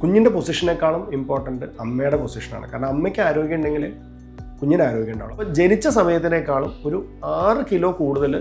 കുഞ്ഞിന്റെ പൊസിഷനേക്കാളും ഇമ്പോർട്ടന്റ് അമ്മയുടെ പൊസിഷനാണ് കാരണം അമ്മയ്ക്ക് ആരോഗ്യം ഉണ്ടെങ്കിൽ കുഞ്ഞിന് ആരോഗ്യം ഉണ്ടാവും അപ്പോൾ ജനിച്ച സമയത്തിനേക്കാളും ഒരു ആറ് കിലോ കൂടുതൽ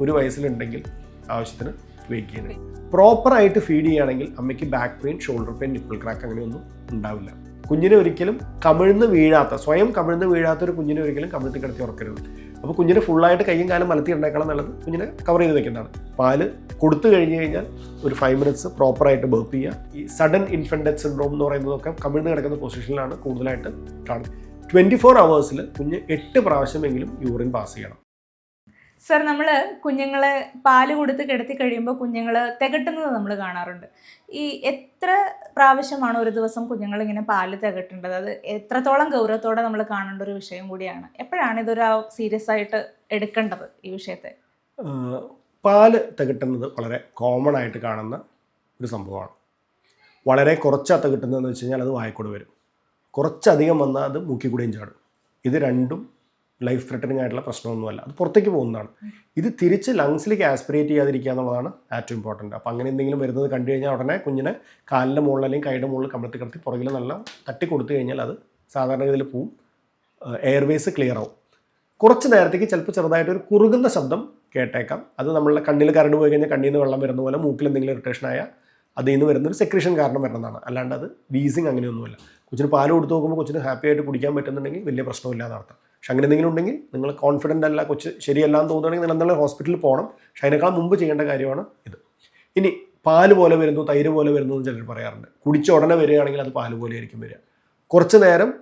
ഒരു വയസ്സിലുണ്ടെങ്കിൽ ആവശ്യത്തിന് വെയിറ്റ് ചെയ്യുന്നത് പ്രോപ്പറായിട്ട് ഫീഡ് ചെയ്യുകയാണെങ്കിൽ അമ്മയ്ക്ക് back pain shoulder pain nipple crack അങ്ങനെയൊന്നും ഉണ്ടാവില്ല. കുഞ്ഞിനെ ഒരിക്കലും കമിഴ്ന്ന് വീഴാത്ത സ്വയം കമിഴ്ന്ന് വീഴാത്ത ഒരു കുഞ്ഞിനെ ഒരിക്കലും കമിഴ്ത്തി കിടത്തി ഉറക്കരുത്. അപ്പോൾ കുഞ്ഞിനെ ഫുള്ളായിട്ട് കയ്യും കാലം മലത്തി ഉണ്ടാക്കാനും നല്ലത് കുഞ്ഞിനെ കവർ ചെയ്ത് വെക്കേണ്ടതാണ്. പാൽ കൊടുത്തു കഴിഞ്ഞ് കഴിഞ്ഞാൽ ഒരു ഫൈവ് മിനിറ്റ്സ് പ്രോപ്പറായിട്ട് ബേപ്പ് ചെയ്യുക. ഈ സഡൻ ഇൻഫന്റ് സിൻഡ്രോം എന്ന് പറയുന്നതൊക്കെ കമിഴ്ന്ന് കിടക്കുന്ന പൊസിഷനിലാണ് കൂടുതലായിട്ട് കാണുന്നത്. ട്വന്റി ഫോർ അവേഴ്സിൽ കുഞ്ഞ് എട്ട് പ്രാവശ്യമെങ്കിലും യൂറിൻ പാസ് ചെയ്യണം. സർ നമ്മൾ കുഞ്ഞുങ്ങളെ പാൽ കൊടുത്ത് കിടത്തി കഴിയുമ്പോൾ കുഞ്ഞുങ്ങൾ തികട്ടുന്നത് നമ്മൾ കാണാറുണ്ട്. ഈ എത്ര പ്രാവശ്യമാണ് ഒരു ദിവസം കുഞ്ഞുങ്ങൾ ഇങ്ങനെ പാൽ തികട്ടേണ്ടത്? അത് എത്രത്തോളം ഗൗരവത്തോടെ നമ്മൾ കാണേണ്ട ഒരു വിഷയം കൂടിയാണ്. എപ്പോഴാണ് ഇതൊരു സീരിയസ് ആയിട്ട് എടുക്കേണ്ടത് ഈ വിഷയത്തെ? പാൽ തികട്ടുന്നത് വളരെ കോമൺ ആയിട്ട് കാണുന്ന ഒരു സംഭവമാണ്. വളരെ കുറച്ചാ തികട്ടുന്നതെന്ന് വെച്ച് കഴിഞ്ഞാൽ അത് വായക്കൂടെ വരും. കുറച്ചധികം വന്നാൽ അത് മൂക്കിക്കൂടെയും ചാടും. ഇത് രണ്ടും ലൈഫ് ത്രെട്ടനിങ് ആയിട്ടുള്ള പ്രശ്നമൊന്നുമല്ല. അത് പുറത്തേക്ക് പോകുന്നതാണ്. ഇത് തിരിച്ച് ലങ്സിലേക്ക് ആസ്പിറേറ്റ് ചെയ്യാതിരിക്കുക എന്നുള്ളതാണ് ഏറ്റവും ഇമ്പോർട്ടന്റ് അപ്പോൾ അങ്ങനെ എന്തെങ്കിലും വരുന്നത് കണ്ടു കഴിഞ്ഞാൽ ഉടനെ കുഞ്ഞിനെ കാലിന്റെ മുകളിൽ അല്ലെങ്കിൽ കൈയുടെ മുകളിൽ കമഴ്ത്തി കിടത്തി പുറകിൽ നല്ല തട്ടി കൊടുത്തു കഴിഞ്ഞാൽ അത് സാധാരണഗതിയിൽ പോവും. എയർവേസ് ക്ലിയർ ആവും. കുറച്ച് നേരത്തേക്ക് ചിലപ്പോൾ ചെറുതായിട്ടൊരു കുറുകുന്ന ശബ്ദം കേട്ടേക്കാം. അത് നമ്മളുടെ കണ്ണിൽ കരണ്ട് പോയി കഴിഞ്ഞാൽ കണ്ണിൽ നിന്ന് വെള്ളം വരുന്ന പോലെ മൂക്കിൽ എന്തെങ്കിലും ഇറിറ്റേഷൻ ആയാൽ അതിൽ നിന്ന് വരുന്ന ഒരു സെക്രീഷൻ കാരണം വരുന്നതാണ്. അല്ലാണ്ട് അത് വീസിങ് അങ്ങനെയൊന്നുമില്ല. കൊച്ചിന് പാൽ കൊടുത്ത് നോക്കുമ്പോൾ കൊച്ചിന് ഹാപ്പി ആയിട്ട് കുടിക്കാൻ പറ്റുന്നുണ്ടെങ്കിൽ വലിയ പ്രശ്നമില്ലാതെ നടത്താം പക്ഷെ അങ്ങനെ എന്തെങ്കിലും ഉണ്ടെങ്കിൽ നിങ്ങൾ കോൺഫിഡന്റ് അല്ല കൊച്ച് ശരിയല്ല എന്ന് തോന്നുകയാണെങ്കിൽ നിങ്ങൾ എന്തായാലും ഹോസ്പിറ്റലിൽ പോകണം. പക്ഷെ അതിനേക്കാൾ മുമ്പ് ചെയ്യേണ്ട കാര്യമാണ് ഇത്. ഇനി പാൽ പോലെ വരുന്നു തൈര് പോലെ വരുന്നു എന്ന് ചിലർ പറയാറുണ്ട്. കുടിച്ച ഉടനെ വരികയാണെങ്കിൽ അത് പാൽ പോലെ ആയിരിക്കും വരിക. കുറച്ച് നേരം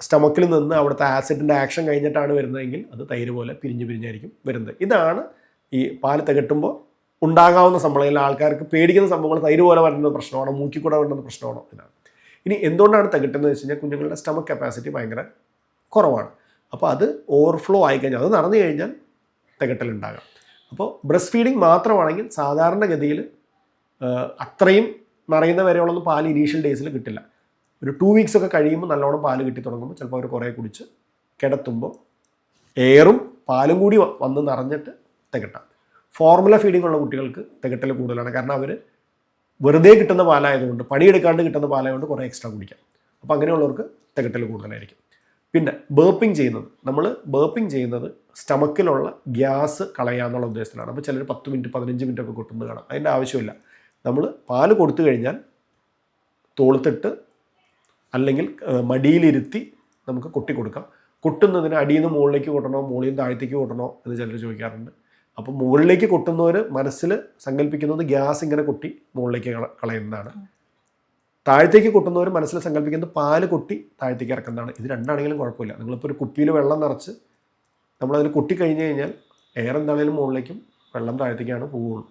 സ്റ്റമക്കിൽ നിന്ന് അവിടുത്തെ ആസിഡിന്റെ ആക്ഷൻ കഴിഞ്ഞിട്ടാണ് വരുന്നതെങ്കിൽ അത് തൈര് പോലെ പിരിഞ്ഞ് പിരിഞ്ഞായിരിക്കും വരുന്നത്. ഇതാണ് ഈ പാൽ തികട്ടുമ്പോൾ ഉണ്ടാകാവുന്ന സംഭവങ്ങൾ. ആൾക്കാർക്ക് പേടിക്കുന്ന സംഭവങ്ങൾ തൈര് പോലെ വരുന്ന പ്രശ്നമാണോ? മൂക്കിക്കൂടെ വരുന്നത് പ്രശ്നമാണോ? ഇതാണ്. ഇനി എന്തുകൊണ്ടാണ് തികട്ടുന്നത് വെച്ച് കഴിഞ്ഞാൽ കുഞ്ഞുങ്ങളുടെ സ്റ്റമക്ക് കപ്പാസിറ്റി ഭയങ്കര കുറവാണ്. അപ്പോൾ അത് ഓവർഫ്ലോ ആയിക്കഴിഞ്ഞാൽ അത് നടന്നു കഴിഞ്ഞാൽ തികട്ടലുണ്ടാകാം. അപ്പോൾ ബ്രസ്റ്റ് ഫീഡിങ് മാത്രമാണെങ്കിൽ സാധാരണഗതിയിൽ അത്രയും നിറയുന്ന വരെയുള്ളൊന്നും പാൽ ഇനീഷ്യൽ ഡേയ്സിൽ കിട്ടില്ല. ഒരു ടു വീക്സ് ഒക്കെ കഴിയുമ്പോൾ നല്ലോണം പാൽ കിട്ടി തുടങ്ങുമ്പോൾ ചിലപ്പോൾ അവർ കുറേ കുടിച്ച് കിടത്തുമ്പോൾ എയറും പാലും കൂടി വന്ന് നിറഞ്ഞിട്ട് തികട്ടാം. ഫോർമുല ഫീഡിംഗ് ഉള്ള കുട്ടികൾക്ക് തികട്ടൽ കൂടുതലാണ്. കാരണം അവർ വെറുതെ കിട്ടുന്ന പാലായതുകൊണ്ട് പണിയെടുക്കാണ്ട് കിട്ടുന്ന പാലായതുകൊണ്ട് കുറേ എക്സ്ട്രാ കുടിക്കാം. അപ്പോൾ അങ്ങനെയുള്ളവർക്ക് തികട്ടൽ കൂടുതലായിരിക്കും. പിന്നെ ബേപ്പിംഗ് ചെയ്യുന്നത്. നമ്മൾ ബേപ്പിംഗ് ചെയ്യുന്നത് സ്റ്റമക്കിലുള്ള ഗ്യാസ് കളയാന്നുള്ള ഉദ്ദേശത്തിലാണ്. അപ്പോൾ ചിലർ പത്ത് മിനിറ്റ് പതിനഞ്ച് മിനിറ്റ് ഒക്കെ കൊട്ടുന്നത് കാണാം. അതിന്റെ ആവശ്യമില്ല. നമ്മൾ പാൽ കൊടുത്തു കഴിഞ്ഞാൽ തോളത്തിട്ട് അല്ലെങ്കിൽ മടിയിലിരുത്തി നമുക്ക് കൊട്ടി കൊടുക്കാം. കൊട്ടുന്നതിന് അടിയിൽ നിന്ന് മുകളിലേക്ക് കൊട്ടണോ മുകളിൽ നിന്ന് താഴത്തേക്ക് കൊട്ടണോ എന്ന് ചിലർ ചോദിക്കാറുണ്ട്. അപ്പോൾ മുകളിലേക്ക് കൊട്ടുന്നവർ മനസ്സിൽ സങ്കല്പിക്കുന്നത് ഗ്യാസ് ഇങ്ങനെ കൊട്ടി മുകളിലേക്ക് കള- കളയുന്നതാണ്. താഴത്തേക്ക് കൊട്ടുന്നവർ മനസ്സിൽ സങ്കല്പിക്കുന്നത് പാൽ കൊട്ടി താഴത്തേക്ക് ഇറക്കുന്നതാണ്. ഇത് രണ്ടാണെങ്കിലും കുഴപ്പമില്ല. നിങ്ങളിപ്പോൾ ഒരു കുപ്പിയിൽ വെള്ളം നിറച്ച് നമ്മളതിൽ കൊട്ടി കഴിഞ്ഞ് കഴിഞ്ഞാൽ എയർ എന്താണെങ്കിലും മുകളിലേക്കും വെള്ളം താഴത്തേക്കാണ് പോവുള്ളൂ.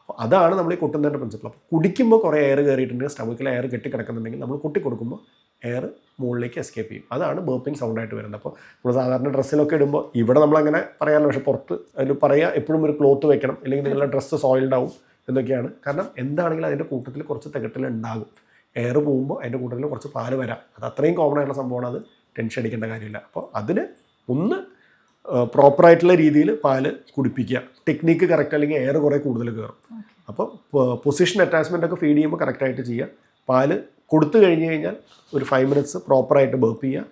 അപ്പോൾ അതാണ് നമ്മൾ ഈ കൊട്ടുന്നതിന്റെ പ്രിൻസിപ്പിൾ അപ്പോൾ കുടിക്കുമ്പോൾ കുറേ എയർ കയറിയിട്ടുണ്ടെങ്കിൽ സ്റ്റമക്കിൽ എയർ കെട്ടി കിടക്കുന്നുണ്ടെങ്കിൽ നമ്മൾ കൊട്ടി കൊടുക്കുമ്പോൾ എയർ മുകളിലേക്ക് എസ്കേപ്പ് ചെയ്യും. അതാണ് ബേപ്പിംഗ് സൗണ്ടായിട്ട് വരുന്നത്. അപ്പോൾ നമ്മൾ സാധാരണ ഡ്രസ്സിലൊക്കെ ഇടുമ്പോൾ ഇവിടെ നമ്മളങ്ങനെ പറയാമല്ലോ പക്ഷേ പുറത്ത് അതിൽ പറയുക എപ്പോഴും ഒരു ക്ലോത്ത് വെക്കണം. അല്ലെങ്കിൽ നിങ്ങളുടെ ഡ്രസ്സ് സോയിൽഡ് ആവും എന്നൊക്കെയാണ്. കാരണം എന്താണെങ്കിലും അതിന്റെ കൂട്ടത്തിൽ കുറച്ച് തികട്ടൽ ഉണ്ടാകും എയർ പോകുമ്പോൾ അതിന്റെ കൂട്ടത്തിൽ കുറച്ച് പാൽ വരാം. അത് അത്രയും കോമൺ ആയിട്ടുള്ള സംഭവമാണ്. അത് ടെൻഷൻ അടിക്കേണ്ട കാര്യമില്ല. അപ്പോൾ അതിന് ഒന്ന് പ്രോപ്പറായിട്ടുള്ള രീതിയിൽ പാൽ കുടിപ്പിക്കുക. ടെക്നിക്ക് കറക്റ്റ് അല്ലെങ്കിൽ എയർ കുറേ കൂടുതൽ കയറും അപ്പോൾ പൊസിഷൻ അറ്റാച്ച്മെന്റ് ഒക്കെ ഫീഡ് ചെയ്യുമ്പോൾ കറക്റ്റായിട്ട് ചെയ്യുക. പാൽ കൊടുത്തു കഴിഞ്ഞ് കഴിഞ്ഞാൽ ഒരു ഫൈവ് മിനിറ്റ്സ് പ്രോപ്പറായിട്ട് ബേപ്പ് ചെയ്യുക.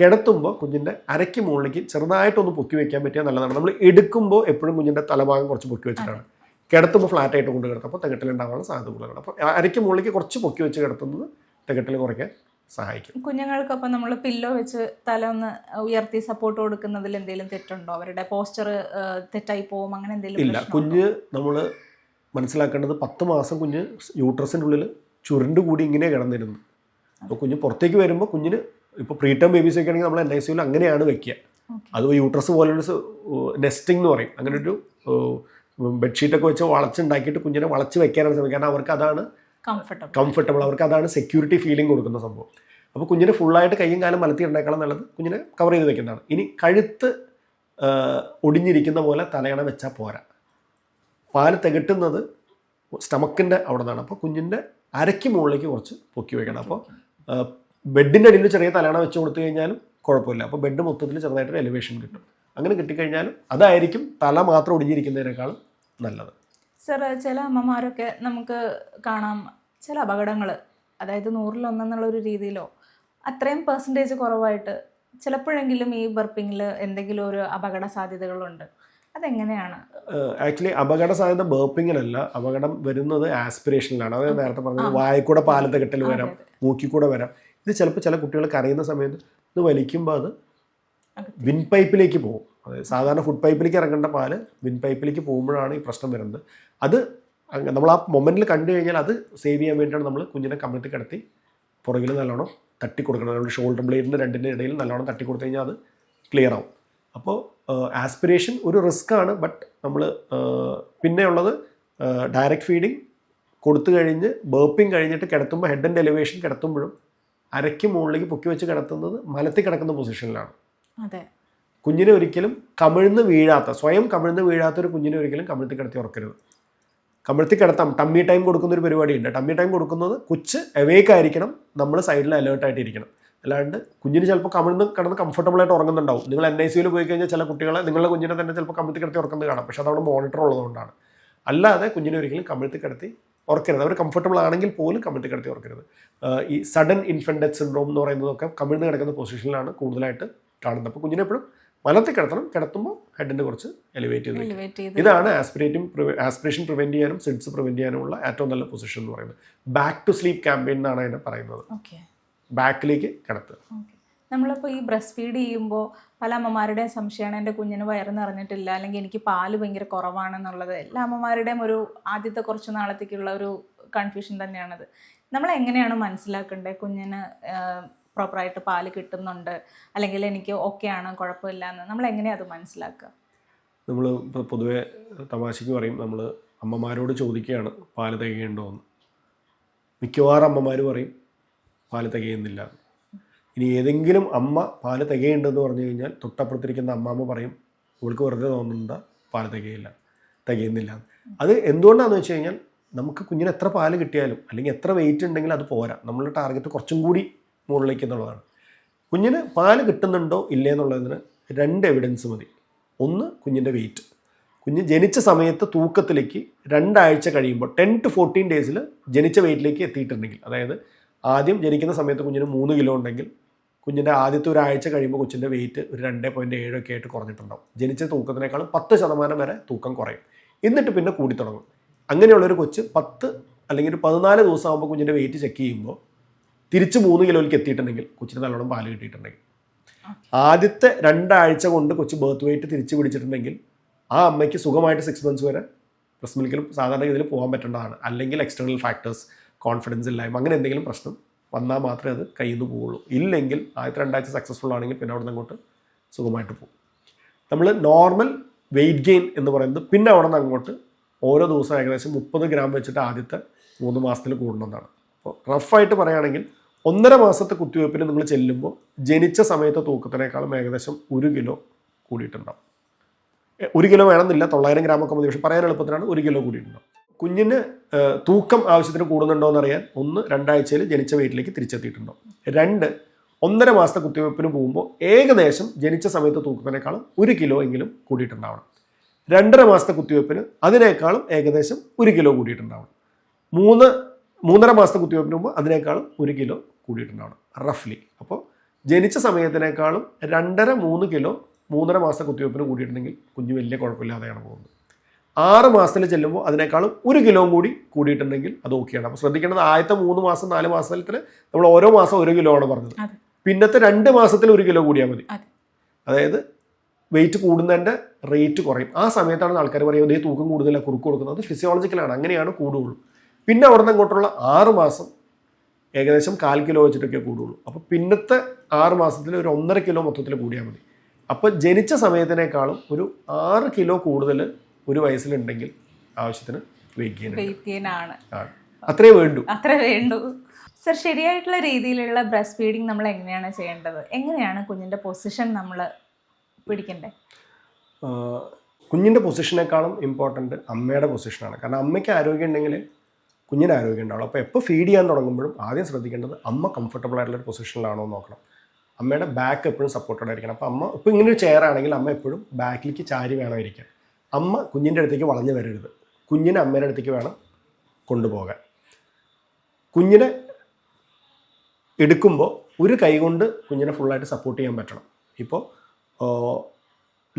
കിടത്തുമ്പോൾ കുഞ്ഞിന്റെ അരയ്ക്ക് മുകളിലേക്ക് ചെറുതായിട്ടൊന്ന് പൊക്കി വെക്കാൻ പറ്റിയാൽ നല്ലതാണ്. നമ്മൾ എടുക്കുമ്പോൾ എപ്പോഴും കുഞ്ഞിന്റെ തലഭാഗം കുറച്ച് പൊക്കി വെച്ചിട്ടാണ്. കിടത്തുമ്പോൾ ഫ്ലാറ്റ് ആയിട്ട് കൊണ്ട് കിടത്തപ്പോൾ അപ്പോൾ തികട്ടലുണ്ടാവാനുള്ള സാധ്യത കൂടുതലാണ് അപ്പോൾ അരയ്ക്ക് മുകളിലേക്ക് കുറച്ച് പൊക്കി വെച്ച് കിടത്തുന്നത് തികട്ടിൽ കുറയ്ക്കാൻ സഹായിക്കും. കുഞ്ഞുങ്ങൾക്കൊപ്പം നമ്മൾ പില്ലോ വെച്ച് തല ഒന്ന് ഉയർത്തി സപ്പോർട്ട് കൊടുക്കുന്നതിൽ എന്തെങ്കിലും തെറ്റുണ്ടോ? അവരുടെ പോസ്ചർ തെറ്റായി പോകും അങ്ങനെ എന്തെങ്കിലും ഇല്ല. കുഞ്ഞ് നമ്മൾ മനസ്സിലാക്കേണ്ടത് പത്ത് മാസം കുഞ്ഞ് യൂട്രസിന്റെ ഉള്ളിൽ ചുരുണ്ട് കൂടി ഇങ്ങനെ കിടന്നിരുന്നു. അപ്പോൾ കുഞ്ഞ് പുറത്തേക്ക് വരുമ്പോൾ കുഞ്ഞിന് ഇപ്പോൾ പ്രീ ടേം ബേബീസ് ഒക്കെ ആണെങ്കിൽ നമ്മൾ എൻ ഐ സിയിൽ അങ്ങനെയാണ് വെക്കുക. അത് യൂട്രസ് പോലൊരു നെസ്റ്റിംഗ് എന്ന് പറയും. അങ്ങനെ ഒരു ബെഡ്ഷീറ്റൊക്കെ വെച്ച് വളച്ചുണ്ടാക്കിയിട്ട് കുഞ്ഞിനെ വളച്ച് വെക്കാനാണ് ശ്രമിക്കുക കാരണം അവർക്ക് അതാണ് കംഫർട്ടബിൾ കംഫർട്ടബിൾ അവർക്ക് അതാണ് സെക്യൂരിറ്റി ഫീലിംഗ് കൊടുക്കുന്ന സംഭവം. അപ്പോൾ കുഞ്ഞിനെ ഫുള്ളായിട്ട് കയ്യും കാലം മലത്തി ഉണ്ടാക്കണം നല്ലത് കുഞ്ഞിനെ കവർ ചെയ്ത് വെക്കേണ്ടതാണ് ഇനി കഴുത്ത് ഒടിഞ്ഞിരിക്കുന്ന പോലെ തലയണ വെച്ചാൽ പോരാ. പാൽ തികട്ടുന്നത് സ്റ്റമക്കിന്റെ അവിടെ നിന്നാണ് അപ്പോൾ കുഞ്ഞിന്റെ അരയ്ക്ക് മുകളിലേക്ക് കുറച്ച് പൊക്കി വെക്കണം. അപ്പോൾ ബെഡിന്റെ അടിയിൽ ചെറിയ തലയണ വെച്ച് കൊടുത്തു കഴിഞ്ഞാലും കുഴപ്പമില്ല. അപ്പോൾ ബെഡ് മൊത്തത്തിൽ ചെറുതായിട്ടൊരു എലിവേഷൻ കിട്ടും. അങ്ങനെ കിട്ടിക്കഴിഞ്ഞാലും അതായിരിക്കും തല മാത്രം ഒടിഞ്ഞിരിക്കുന്നതിനേക്കാളും നല്ലത്. സർ ചില അമ്മമാരൊക്കെ നമുക്ക് കാണാം ചില അപകടങ്ങൾ അതായത് നൂറിലൊന്നെന്നുള്ള ഒരു രീതിയിലോ അത്രയും പെർസെന്റേജ് കുറവായിട്ട് ചിലപ്പോഴെങ്കിലും ഈ ബർപ്പിങ്ങിൽ എന്തെങ്കിലും ഒരു അപകട സാധ്യതകളുണ്ട്. അതെങ്ങനെയാണ്? ആക്ച്വലി അപകട സാധ്യത ബേർപ്പിങ്ങിലല്ല അപകടം വരുന്നത് ആസ്പിറേഷനിലാണ് അതായത് നേരത്തെ പറഞ്ഞത് വായക്കൂടെ പാലത്തെ കെട്ടൽ വരാം മൂക്കിക്കൂടെ വരാം. ഇത് ചിലപ്പോൾ ചില കുട്ടികൾ കരയുന്ന സമയത്ത് ഇത് വലിക്കുമ്പോൾ അതെ. വിൻ പൈപ്പിലേക്ക് പോകും. അതായത് സാധാരണ ഫുഡ് പൈപ്പിലേക്ക് ഇറങ്ങേണ്ട പാൽ വിൻ പൈപ്പിലേക്ക് പോകുമ്പോഴാണ് ഈ പ്രശ്നം വരുന്നത്. അത് നമ്മൾ ആ മൊമെന്റിൽ കണ്ടു കഴിഞ്ഞാൽ അത് സേവ് ചെയ്യാൻ വേണ്ടിയിട്ടാണ് നമ്മൾ കുഞ്ഞിനെ കമഴ്ത്തി കിടത്തി പുറകിൽ നല്ലോണം തട്ടി കൊടുക്കണം. നമ്മുടെ ഷോൾഡർ ബ്ലേഡിന്റെ രണ്ടിന്റെ ഇടയിൽ നല്ലോണം തട്ടി കൊടുത്തു കഴിഞ്ഞാൽ അത് ക്ലിയർ ആവും. അപ്പോൾ ആസ്പിറേഷൻ ഒരു റിസ്ക് ആണ്. ബട്ട് നമ്മൾ പിന്നെയുള്ളത് ഡയറക്റ്റ് ഫീഡിങ് കൊടുത്തു കഴിഞ്ഞ് ബേർപ്പിംഗ് കഴിഞ്ഞിട്ട് കിടത്തുമ്പോൾ ഹെഡ് ആൻഡ് എലിവേഷൻ കിടത്തുമ്പോഴും അരയ്ക്ക് മുകളിലേക്ക് പൊക്കി വെച്ച് കിടത്തുന്നത് മലത്തിൽ കിടക്കുന്ന പൊസിഷനിലാണ് കുഞ്ഞിനെ ഒരിക്കലും കമിഴ്ന്ന് വീഴാത്ത സ്വയം കമിഴ്ന്ന് വീഴാത്ത ഒരു കുഞ്ഞിനെ ഒരിക്കലും കമിഴ്ത്തി കിടത്തി ഉറക്കരുത്. കമിഴ്ത്തി കിടത്താം. ടമ്മി ടൈം കൊടുക്കുന്ന ഒരു പരിപാടിയുണ്ട്. ടമ്മി ടൈം കൊടുക്കുന്നത് കൊച്ച് അവേക്ക് ആയിരിക്കണം. നമ്മൾ സൈഡിൽ അലേർട്ടായിട്ടിരിക്കണം അല്ലാണ്ട് കുഞ്ഞിന് ചിലപ്പോൾ കമിഴ്ന്ന് കിടന്ന് കംഫർട്ടബിൾ ആയിട്ട് ഉറങ്ങുന്നുണ്ടാവും. നിങ്ങൾ എൻ ഐ സിയിൽ പോയി കഴിഞ്ഞാൽ ചില കുട്ടികളെ നിങ്ങളുടെ കുഞ്ഞിനെ തന്നെ ചിലപ്പോൾ കമിഴ്ത്തി കിടത്തി ഉറക്കുന്നത് കാണാം. പക്ഷേ അതവിടെ മോണിറ്റർ ഉള്ളതുകൊണ്ടാണ്. അല്ലാതെ കുഞ്ഞിനെ ഒരിക്കലും കമിഴ്ത്തി കിടത്തി ഉറക്കരുത്. അവർ കംഫർട്ടബിൾ ആണെങ്കിൽ പോലും കമിഴ്ത്തി കിടത്തി ഉറക്കരുത്. ഈ സഡൻ ഇൻഫന്റ് ഡെത്ത് സിൻഡ്രോം എന്ന് പറയുന്നതൊക്കെ കമിഴ്ന്ന് കിടക്കുന്ന പൊസിഷനിലാണ് കൂടുതലായിട്ട് കാണുന്നത്. അപ്പോൾ കുഞ്ഞിനെ എപ്പോഴും വലത്തിൽ കിടത്തണം. കിടത്തുമ്പോൾ ഹെഡിന്റെ കുറച്ച് എലിവേറ്റ് ചെയ്ത് ഇതാണ് ആസ്പിറേറ്റും ആസ്പിറേഷൻ പ്രിവെന്റ് ചെയ്യാനും സിഡ്സ് പ്രിവെന്റ് ചെയ്യാനുമുള്ള ഏറ്റവും നല്ല പൊസിഷൻ എന്ന് പറയുന്നത്. ബാക്ക് ടു സ്ലീപ്പ് ക്യാമ്പയിൻ എന്നാണ് അതിനെ പറയുന്നത്. ബാക്കിലേക്ക് കിടത്തുക. നമ്മളിപ്പോൾ ഈ ബ്രസ്റ്റ് ഫീഡ് ചെയ്യുമ്പോൾ പല അമ്മമാരുടെയും സംശയമാണ് എന്റെ കുഞ്ഞിന് വയറ് നിറഞ്ഞിട്ടില്ല അല്ലെങ്കിൽ എനിക്ക് പാൽ ഭയങ്കര കുറവാണെന്നുള്ളത് എല്ലാ അമ്മമാരുടെയും ഒരു ആദ്യത്തെ കുറച്ച് നാളത്തേക്കുള്ള ഒരു കൺഫ്യൂഷൻ തന്നെയാണത്. നമ്മൾ എങ്ങനെയാണ് മനസ്സിലാക്കേണ്ടത് കുഞ്ഞിന് പ്രോപ്പറായിട്ട് പാൽ കിട്ടുന്നുണ്ട്. അല്ലെങ്കിൽ എനിക്ക് ഓക്കെ ആണ് കുഴപ്പമില്ല എന്ന് നമ്മൾ എങ്ങനെയാണ് അത് മനസ്സിലാക്കുക? നമ്മൾ പൊതുവെ തമാശയ്ക്ക് പറയും നമ്മൾ അമ്മമാരോട് ചോദിക്കുകയാണ് പാൽ തികയുണ്ടോ എന്ന്. മിക്കവാറും അമ്മമാർ പറയും പാൽ തികയുന്നില്ല. ഇനി ഏതെങ്കിലും അമ്മ പാൽ തികയുണ്ടെന്ന് പറഞ്ഞു കഴിഞ്ഞാൽ തൊട്ടപ്പുറത്തിരിക്കുന്ന അമ്മാമ്മ പറയും ഇവൾക്ക് വെറുതെ തോന്നുന്നുണ്ട പാൽ തികയില്ല തികയുന്നില്ല. അത് എന്തുകൊണ്ടാണെന്ന് വെച്ച് കഴിഞ്ഞാൽ നമുക്ക് കുഞ്ഞിന് എത്ര പാൽ കിട്ടിയാലും അല്ലെങ്കിൽ എത്ര വെയിറ്റ് ഉണ്ടെങ്കിലും അത് പോരാ. നമ്മളുടെ ടാർഗറ്റ് കുറച്ചും കൂടി മുകളിലേക്ക് എന്നുള്ളതാണ്. കുഞ്ഞിന് പാൽ കിട്ടുന്നുണ്ടോ ഇല്ലേ എന്നുള്ളതിന് രണ്ട് എവിഡൻസ് മതി. ഒന്ന് കുഞ്ഞിന്റെ വെയിറ്റ് കുഞ്ഞ് ജനിച്ച സമയത്ത് തൂക്കത്തിലേക്ക് രണ്ടാഴ്ച കഴിയുമ്പോൾ ടെൻ ടു ഫോർട്ടീൻ ഡേയ്സിൽ ജനിച്ച വെയിറ്റിലേക്ക് എത്തിയിട്ടുണ്ടെങ്കിൽ അതായത് ആദ്യം ജനിക്കുന്ന സമയത്ത് കുഞ്ഞിന് മൂന്ന് കിലോ ഉണ്ടെങ്കിൽ കുഞ്ഞിന്റെ ആദ്യത്തെ ഒരാഴ്ച കഴിയുമ്പോൾ കൊച്ചിന്റെ വെയിറ്റ് ഒരു രണ്ട് പോയിന്റ് ഏഴൊക്കെ ആയിട്ട് കുറഞ്ഞിട്ടുണ്ടാവും. ജനിച്ച തൂക്കത്തിനേക്കാളും പത്ത് ശതമാനം വരെ തൂക്കം കുറയും. എന്നിട്ട് പിന്നെ കൂടി തുടങ്ങും അങ്ങനെയുള്ളൊരു കൊച്ച് പത്ത് അല്ലെങ്കിൽ ഒരു പതിനാല് ദിവസമാകുമ്പോൾ കുഞ്ഞിന്റെ വെയിറ്റ് ചെക്ക് ചെയ്യുമ്പോൾ തിരിച്ച് മൂന്ന് കിലോയിലേക്ക് എത്തിയിട്ടുണ്ടെങ്കിൽ കൊച്ചിന് നല്ലോണം പാൽ കിട്ടിയിട്ടുണ്ടെങ്കിൽ. ആദ്യത്തെ രണ്ടാഴ്ച കൊണ്ട് കൊച്ചു ബർത്ത് വെയിറ്റ് തിരിച്ചു പിടിച്ചിട്ടുണ്ടെങ്കിൽ ആ അമ്മയ്ക്ക് സുഖമായിട്ട് സിക്സ് മന്ത്സ് വരെ പ്രസ് മിൽക്കിൽ സാധാരണ ഗതിയിൽ പോകാൻ പറ്റേണ്ടതാണ്. അല്ലെങ്കിൽ എക്സ്റ്റേണൽ ഫാക്ടേഴ്സ് കോൺഫിഡൻസ് ഇല്ലായ്മ അങ്ങനെ എന്തെങ്കിലും പ്രശ്നം വന്നാൽ മാത്രമേ അത് കയ്യിൽ നിന്ന് പോവുള്ളൂ. ഇല്ലെങ്കിൽ ആദ്യത്തെ രണ്ടാഴ്ച സക്സസ്ഫുൾ ആണെങ്കിൽ പിന്നെ അവിടെ നിന്ന് അങ്ങോട്ട് സുഖമായിട്ട് പോകും. നമ്മൾ നോർമൽ വെയിറ്റ് ഗെയിൻ എന്ന് പറയുന്നത് പിന്നെ അവിടെ നിന്ന് അങ്ങോട്ട് ഓരോ ദിവസം ഏകദേശം മുപ്പത് ഗ്രാം വെച്ചിട്ട് ആദ്യത്തെ മൂന്ന് മാസത്തിൽ കൂടണമെന്നാണ് അപ്പോൾ റഫായിട്ട് പറയുകയാണെങ്കിൽ ഒന്നര മാസത്തെ കുത്തിവയ്പ്പിന് നിങ്ങൾ ചെല്ലുമ്പോൾ ജനിച്ച സമയത്തെ തൂക്കത്തിനേക്കാളും ഏകദേശം ഒരു കിലോ കൂടിയിട്ടുണ്ടാവും. ഒരു കിലോ വേണമെന്നില്ല തൊള്ളായിരം ഗ്രാമൊക്കെ മതി. പക്ഷെ പറയാൻ എളുപ്പത്തിനാണ് ഒരു കിലോ കൂടിയിട്ടുണ്ടാവും. കുഞ്ഞിന് തൂക്കം ആവശ്യത്തിന് കൂടുന്നുണ്ടോ എന്നറിയാൻ ഒന്ന് രണ്ടാഴ്ചയിൽ ജനിച്ച വെയിറ്റിലേക്ക് തിരിച്ചെത്തിയിട്ടുണ്ടോ രണ്ട് ഒന്നര മാസത്തെ കുത്തിവയ്പ്പിന് പോകുമ്പോൾ ഏകദേശം ജനിച്ച സമയത്ത് തൂക്കത്തിനേക്കാളും ഒരു കിലോ എങ്കിലും കൂടിയിട്ടുണ്ടാവണം. രണ്ടര മാസത്തെ കുത്തിവയ്പ്പിന് അതിനേക്കാളും ഏകദേശം ഒരു കിലോ കൂടിയിട്ടുണ്ടാവണം. മൂന്ന് മൂന്നര മാസത്തെ കുത്തിവയ്പ്പിന് മുമ്പ് അതിനേക്കാളും ഒരു കിലോ കൂടിയിട്ടുണ്ടാവണം റഫ്ലി അപ്പോൾ ജനിച്ച സമയത്തിനേക്കാളും രണ്ടര മൂന്ന് കിലോ മൂന്നര മാസത്തെ കുത്തിവയ്പ്പിന് കൂടിയിട്ടുണ്ടെങ്കിൽ കുഞ്ഞ് വലിയ കുഴപ്പമില്ലാതെയാണ് പോകുന്നത്. ആറ് മാസത്തിൽ ചെല്ലുമ്പോൾ അതിനേക്കാളും ഒരു കിലോ കൂടി കൂടിയിട്ടുണ്ടെങ്കിൽ അത് ഓക്കെയാണ്. അപ്പോൾ ശ്രദ്ധിക്കേണ്ടത് ആദ്യത്തെ മൂന്ന് മാസം നാല് മാസത്തിൽ നമ്മൾ ഓരോ മാസം ഒരു കിലോ ആണ് പറഞ്ഞത്. പിന്നത്തെ രണ്ട് മാസത്തിൽ ഒരു കിലോ കൂടിയാൽ മതി. അതായത് വെയിറ്റ് കൂടുന്നതിന്റെ റേറ്റ് കുറയും. ആ സമയത്താണ് ആൾക്കാർ പറയുന്നത് ഈ തൂക്കം കൂടുതലാണ് കുറുക്ക് കൊടുക്കുന്നത്. അത് ഫിസിയോളജിക്കലാണ് അങ്ങനെയാണ് കൂടുകയുള്ളൂ പിന്നെ അവിടെ ഇങ്ങോട്ടുള്ള അങ്ങോട്ടുള്ള ആറ് മാസം ഏകദേശം കാൽ കിലോ വെച്ചിട്ടൊക്കെ കൂടുകയുള്ളൂ അപ്പോൾ പിന്നത്തെ ആറ് മാസത്തിൽ ഒരു ഒന്നര കിലോ മൊത്തത്തിൽ കൂടിയാൽ മതി. അപ്പോൾ ജനിച്ച സമയത്തിനേക്കാളും ഒരു ആറ് കിലോ കൂടുതൽ ഒരു വയസ്സിലുണ്ടെങ്കിൽ ആവശ്യത്തിന് വെയിറ്റ് വേണ്ടു ആണ്. ആണ്. അത്രേ വേണ്ടൂ. വേണ്ടു. സർ ശരിയായിട്ടുള്ള രീതിയിലുള്ള ബ്രസ്റ്റ് ഫീഡിങ് നമ്മൾ എങ്ങനെയാണ് ചെയ്യേണ്ടത്? എങ്ങനെയാണ് കുഞ്ഞിന്റെ പൊസിഷൻ നമ്മൾ പിടിക്കേണ്ടത് കുഞ്ഞിന്റെ പൊസിഷനേക്കാളും ഇമ്പോർട്ടന്റ് അമ്മയുടെ പൊസിഷനാണ് കാരണം അമ്മയ്ക്ക് ആരോഗ്യം ഉണ്ടെങ്കിൽ കുഞ്ഞിന് ആരോഗ്യം ഉണ്ടാവുള്ളൂ അപ്പോൾ എപ്പോൾ ഫീഡ് ചെയ്യാൻ തുടങ്ങുമ്പോഴും ആദ്യം ശ്രദ്ധിക്കേണ്ടത് അമ്മ കംഫർട്ടബിൾ ആയിട്ടുള്ള ഒരു പൊസിഷനിലാണോ എന്ന് നോക്കണം. അമ്മയുടെ ബാക്ക് എപ്പോഴും സപ്പോർട്ടഡ് ആയിരിക്കണം. അപ്പോൾ അമ്മ ഇപ്പോൾ ഇങ്ങനെ ഒരു ചെയർ ആണെങ്കിൽ അമ്മ എപ്പോഴും ബാക്കിലേക്ക് ചാരി വേണം അമ്മ കുഞ്ഞിന്റെ അടുത്തേക്ക് വളഞ്ഞു വരരുത്. കുഞ്ഞിനെ അമ്മയുടെ അടുത്തേക്ക് വേണം കൊണ്ടുപോകാൻ. കുഞ്ഞിനെ എടുക്കുമ്പോൾ ഒരു കൈ കൊണ്ട് കുഞ്ഞിനെ ഫുള്ളായിട്ട് സപ്പോർട്ട് ചെയ്യാൻ പറ്റണം. ഇപ്പോൾ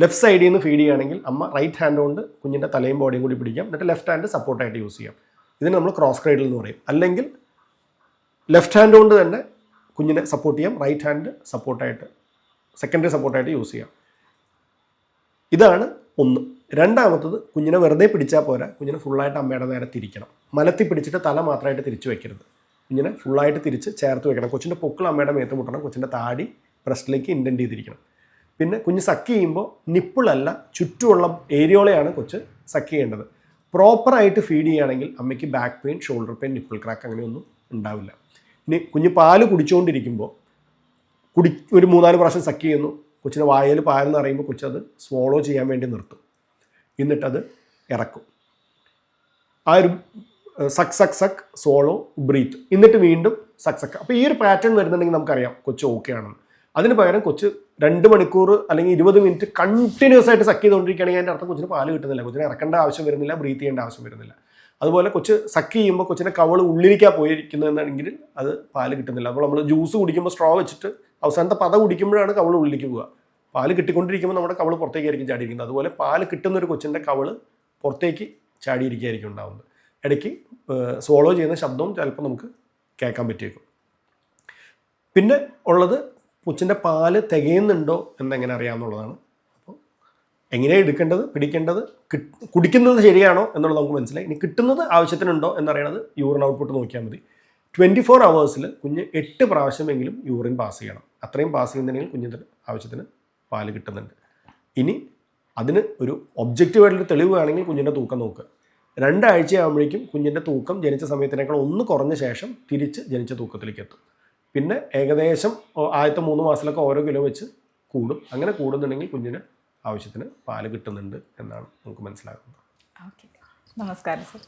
ലെഫ്റ്റ് സൈഡിൽ നിന്ന് ഫീഡ് ചെയ്യുകയാണെങ്കിൽ അമ്മ റൈറ്റ് ഹാൻഡ് കൊണ്ട് കുഞ്ഞിന്റെ തലയും ബോഡിയും കൂടി പിടിക്കാം. എന്നിട്ട് ലെഫ്റ്റ് ഹാൻഡ് സപ്പോർട്ടായിട്ട് യൂസ് ചെയ്യാം. ഇതിന് നമ്മൾ ക്രോസ് ക്രൈഡിൽ എന്ന് പറയും. അല്ലെങ്കിൽ ലെഫ്റ്റ് ഹാൻഡ് കൊണ്ട് തന്നെ കുഞ്ഞിനെ സപ്പോർട്ട് ചെയ്യാം റൈറ്റ് ഹാൻഡ് സപ്പോർട്ടായിട്ട് സെക്കൻഡറി സപ്പോർട്ടായിട്ട് യൂസ് ചെയ്യാം. ഇതാണ് ഒന്ന്. രണ്ടാമത്തത് കുഞ്ഞിനെ വെറുതെ പിടിച്ചാൽ പോരാ. കുഞ്ഞിനെ ഫുള്ളായിട്ട് അമ്മയുടെ നേരെ തിരിക്കണം. മലത്തി പിടിച്ചിട്ട് തല മാത്രമായിട്ട് തിരിച്ചു വെക്കരുത്. കുഞ്ഞിനെ ഫുള്ളായിട്ട് തിരിച്ച് ചേർത്ത് വെക്കണം. കൊച്ചിന്റെ പൊക്കിൾ അമ്മയുടെ മേത്ത് മുട്ടണം. കൊച്ചിന്റെ താടി ബ്രസ്റ്റിലേക്ക് ഇന്റന്റ് ചെയ്തിരിക്കണം. പിന്നെ കുഞ്ഞ് സക്ക് ചെയ്യുമ്പോൾ നിപ്പിളല്ല ചുറ്റുമുള്ള ഏരിയോളെയാണ് കൊച്ച് സക്ക് ചെയ്യേണ്ടത്. പ്രോപ്പറായിട്ട് ഫീഡ് ചെയ്യുകയാണെങ്കിൽ അമ്മയ്ക്ക് back pain shoulder pain nipple crack അങ്ങനെയൊന്നും ഉണ്ടാവില്ല. ഇനി കുഞ്ഞ് പാൽ കുടിച്ചുകൊണ്ടിരിക്കുമ്പോൾ കുടി ഒരു മൂന്നാൽ പ്രാവശ്യം സക്ക് ചെയ്യുന്നു. കൊച്ചിന്റെ വായയിൽ പാലെന്ന് അറിയുമ്പോൾ അത് സ്വോളോ ചെയ്യാൻ വേണ്ടി നിർത്തും. എന്നിട്ടത് ഇറക്കും. ആ ഒരു suck suck suck swallow breathe എന്നിട്ട് വീണ്ടും സക് സക് അപ്പോൾ ഈ ഒരു പാറ്റേൺ വരുന്നുണ്ടെങ്കിൽ നമുക്കറിയാം കൊച്ചു ഓക്കെ ആണെന്ന്. അതിന് പകരം കൊച്ച് രണ്ട് മണിക്കൂർ അല്ലെങ്കിൽ ഇരുപത് മിനിറ്റ് കണ്ടിന്യൂസ് ആയിട്ട് സക്ക് ചെയ്തുകൊണ്ടിരിക്കുകയാണെങ്കിൽ അതിന്റെ അർത്ഥം കൊച്ചിന് പാൽ കിട്ടുന്നില്ല. കൊച്ചിനെ ഇറക്കേണ്ട ആവശ്യം വരുന്നില്ല ബ്രീത്ത് ചെയ്യേണ്ട ആവശ്യം വരുന്നില്ല. അതുപോലെ കൊച്ച് സക്ക് ചെയ്യുമ്പോൾ കൊച്ചിന്റെ കവൾ ഉള്ളിലേക്കാണ് പോയിരിക്കുന്നതെന്നുണ്ടെങ്കിൽ അത് പാൽ കിട്ടുന്നില്ല. അപ്പോൾ നമ്മൾ ജ്യൂസ് കുടിക്കുമ്പോൾ സ്ട്രോ വെച്ചിട്ട് അവസാനത്തെ പത കുടിക്കുമ്പോഴാണ് കവൾ ഉള്ളിലേക്ക് പോവുക. പാൽ കിട്ടിക്കൊണ്ടിരിക്കുമ്പോൾ നമ്മുടെ കവൾ പുറത്തേക്കായിരിക്കും ചാടിയിരിക്കുന്നത്. അതുപോലെ പാൽ കിട്ടുന്ന ഒരു കൊച്ചിന്റെ കവൾ പുറത്തേക്ക് ചാടിയിരിക്കുകയായിരിക്കും ഉണ്ടാവുന്നത്. ഇടയ്ക്ക് സോളോ ചെയ്യുന്ന ശബ്ദവും ചിലപ്പോൾ നമുക്ക് കേൾക്കാൻ പറ്റിയേക്കും. പിന്നെ ഉള്ളത് കൊച്ചിന്റെ പാൽ തികയുന്നുണ്ടോ എന്നെങ്ങനെ അറിയാമെന്നുള്ളതാണ് അപ്പോൾ എങ്ങനെയാണ് എടുക്കേണ്ടത് പിടിക്കേണ്ടത് കുടിക്കുന്നത് ശരിയാണോ എന്നുള്ളത് നമുക്ക് മനസ്സിലായി. ഇനി കിട്ടുന്നത് ആവശ്യത്തിനുണ്ടോ എന്നറിയണത് യൂറിൻ ഔട്ട്പുട്ട് നോക്കിയാൽ മതി. ട്വന്റി ഫോർ അവേഴ്സിൽ കുഞ്ഞ് എട്ട് പ്രാവശ്യമെങ്കിലും യൂറിൻ പാസ് ചെയ്യണം. അത്രയും പാസ് ചെയ്യുന്നുണ്ടെങ്കിൽ കുഞ്ഞിന്റെ ആവശ്യത്തിന് പാൽ കിട്ടുന്നുണ്ട്. ഇനി അതിന് ഒരു ഒബ്ജക്റ്റീവായിട്ടുള്ള തെളിവ് വേണമെങ്കിൽ കുഞ്ഞിന്റെ തൂക്കം നോക്കുക രണ്ടാഴ്ചയാകുമ്പോഴേക്കും കുഞ്ഞിന്റെ തൂക്കം ജനിച്ച സമയത്തിനേക്കാൾ ഒന്ന് കുറഞ്ഞ ശേഷം തിരിച്ച് ജനിച്ച തൂക്കത്തിലേക്ക് എത്തും. പിന്നെ ഏകദേശം ആദ്യത്തെ മൂന്ന് മാസത്തിലൊക്കെ ഓരോ കിലോ വെച്ച് കൂടും. അങ്ങനെ കൂടുന്നുണ്ടെങ്കിൽ കുഞ്ഞിന് ആവശ്യത്തിന് പാൽ കിട്ടുന്നുണ്ട് എന്നാണ് നമുക്ക് മനസ്സിലാകുന്നത്. ഓക്കെ. നമസ്കാരം സർ.